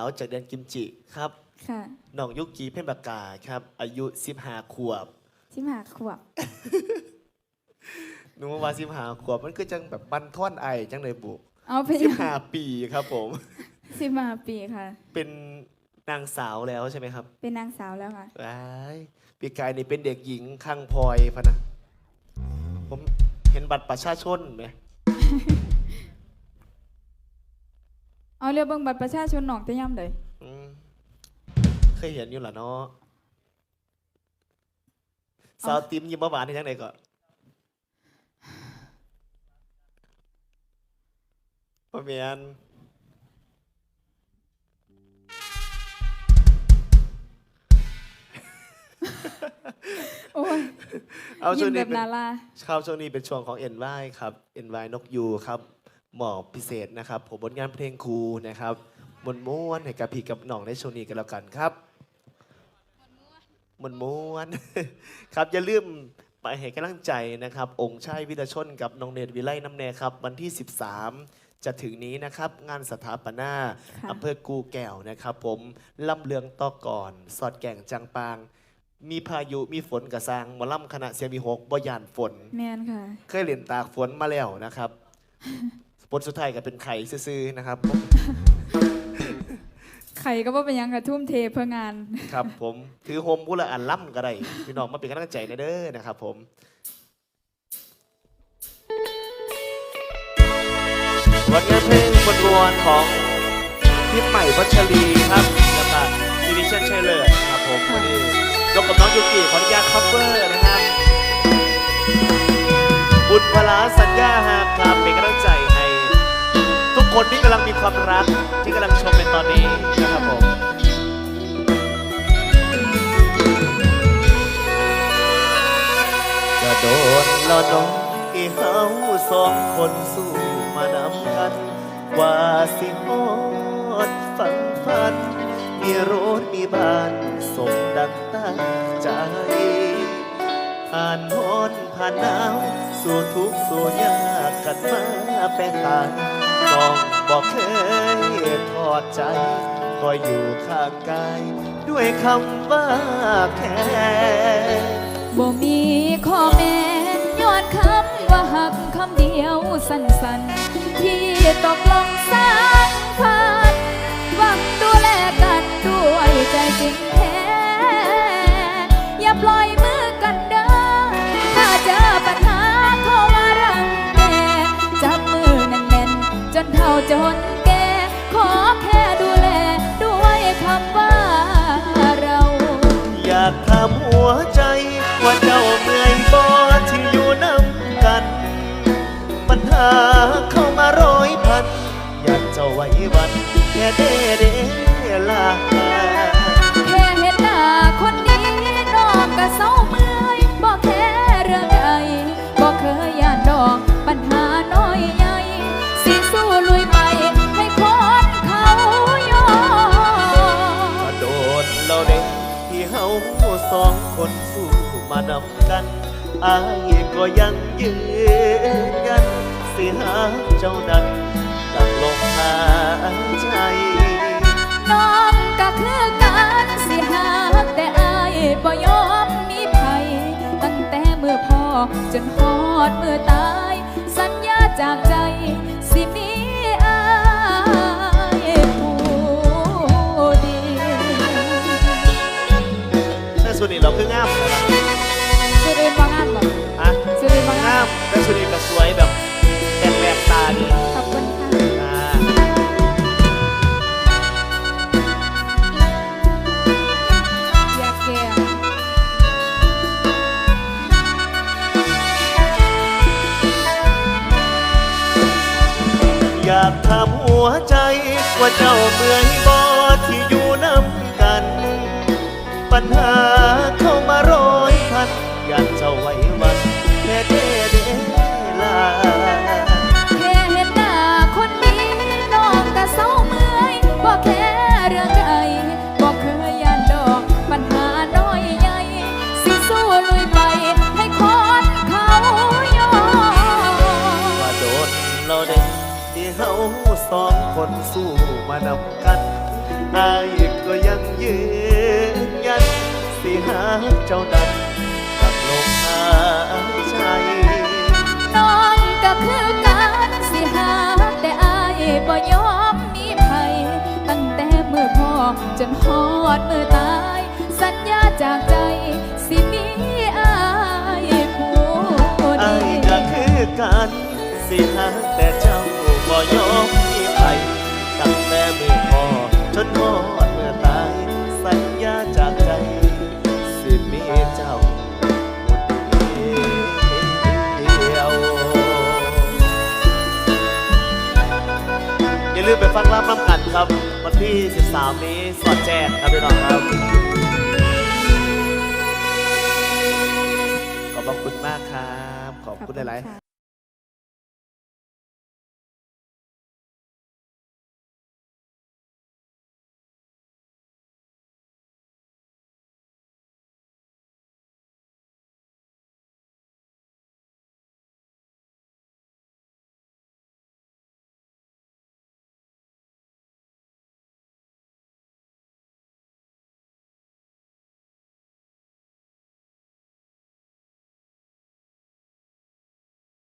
าวจากเดือนกิมจิครับค่ะน้องยุกีเพ่นปากกาครับ อายุ15ขวบที่มาขวบหนูว่า15ขวบมันคือจังแบบบันท่อนไอจังเลยบุเอาไป15ปีครับผม สิมาปีค่ะ เป็นนางสาวแล้วใช่ไหมครับเป็นนางสาวแล้วค่ะ ว้ายปีกายนี่เป็นเด็กหญิงข้างพลอยพะนะ ผมเห็นบัตรประชาชนไหม เอาเรียกเบิ่งบัตรประชาชนหนองแต่ย่ำเลยอืมเคยเห็นอยู่เหรอเนาะสาวติมยิ้มหวานที่ทั้งไหนก่อนพ่อเมียนโอ้ยเอาช่ยิ้วมงแบนี้บเป็นนาลา ครับช่วงนี้เป็นช่วงของ NY ครับ NY นกยูครับ หมอพิเศษนะครับ ผมบทงานเพลงครูนะครับมวนม้วนๆให้กับพี่กับน้องในช่วงนี้กันแล้วกันครับมวนม้วนๆครับ อย่าลืมไปให้กำลังใจนะครับ องค์ชายวิรชนกับน้องเนตรวิไลน้ำแน่ครับ วันที่ 13 จะถึงนี้นะครับ งานสถาปนาค่ะ อำเภอกูแก้วนะครับ ผมลำเลืองต่อก่อน สอดแก่งจังปาง มีพายุมีฝนกระซังหมอล่ำคณะเสียงมีหกบ่ยานฝน แมนค่ะ เคยเล่นตากฝนมาแล้วนะครับ ผลสุดท้ายก็เป็นไข่ซื่อๆนะครับไข่ก็ว่าเป็นหยังค่ะทุ่มเทเพื่องาน ครับผมถือโฮมผู้ละอันล่ำก็ได้พี่น้องมาเป็นกำลังใจนะเด้อนะครับผม วันงานเพลงบนวนของพี่ใหม่พัชรีครับแล้วก็ดิวิชั่นชัยเลิศครับผมวันนี้ยกกับน้องยูกิขออนุญาตคัฟเวอร์นะครับ บุญพลาสัญญาหากครับเป็นกำลังใจให้ทุก คนที่กำลังมีความรักที่กำลังชมในตอนนี้นะครับผมจะโดนละน้องที่เฮาสองคนสู้มานำกัน ว่าสิฮอดฝันฝัน มีรถมีบ้านสมดังตั้งใจ ผ่านร้อนผ่านหนาวสู่ทุกข์สู่ยากกันมาแปรตายน้องบอกเคยทอดใจคอยอยู่ข้างกาย ด้วยคำว่าแค่บ่มีข้อแม้ย้อนคำว่าหักคำเดียวสั้นๆ ที่ตกลงสา ไว้วันแค่เด้เด้ลาแค่เห็นหน้าคนนี้น้องก็เศร้าเมื่อยบอกแค่เรื่องใดบอกเคยย่านดอกปัญหาน้อยใหญ่สิสู้ลุยไปให้คนเขายอมมาโดนเราเด็กที่เฮาสองคนสู้มานำกันอายก็ยังยืนยันสิหาเจ้านั้น หายใจ น้องก็คือกันสิหากแต่อายบ่ยอมมีภัยตั้งแต่เมื่อพ่อจนฮอดเมื่อตาย สัญญาจากใจสิมีอายผู้เดียวแต่สุดนี้เราคืองามนะครับสุรินทร์บางอันบอกฮะสุรินทร์บางอังานมแต่สุดนี้ก็สวยแบบ วใจว่าเจ้าเมื่อยบอที่อยู่น้ำกัน ปัญหาเข้ามาร้อยพันอยากจะไว้วันแค่เดเดลาแค่เห็นหน้าคนนี้น้องแต่เศร้าเมื่อยบอกแค่ ยังยืนยันสิหาเจ้านั้นกับลมหายใจน้องก็คือกันสิหาแต่อายบ่ยอมมีภัยตั้งแต่มือพ่อจนฮอดมือตาย สัญญาจากใจสิมีอายผู้เดีอายยก็วคือกันสิหาแต่เจ้าบ่ยอมมีใครตั้ง แต่มือพอจนหอดเมื่อตาย สัญญาจากใจสิมีเจ้าคนเดียว อย่าลืมไปฟังรำน้ำกันครับ วันที่ 13 นี้สอดแจ้งครับพี่น้องครับ ขอบคุณมากครับ ขอบคุณหลาย ๆ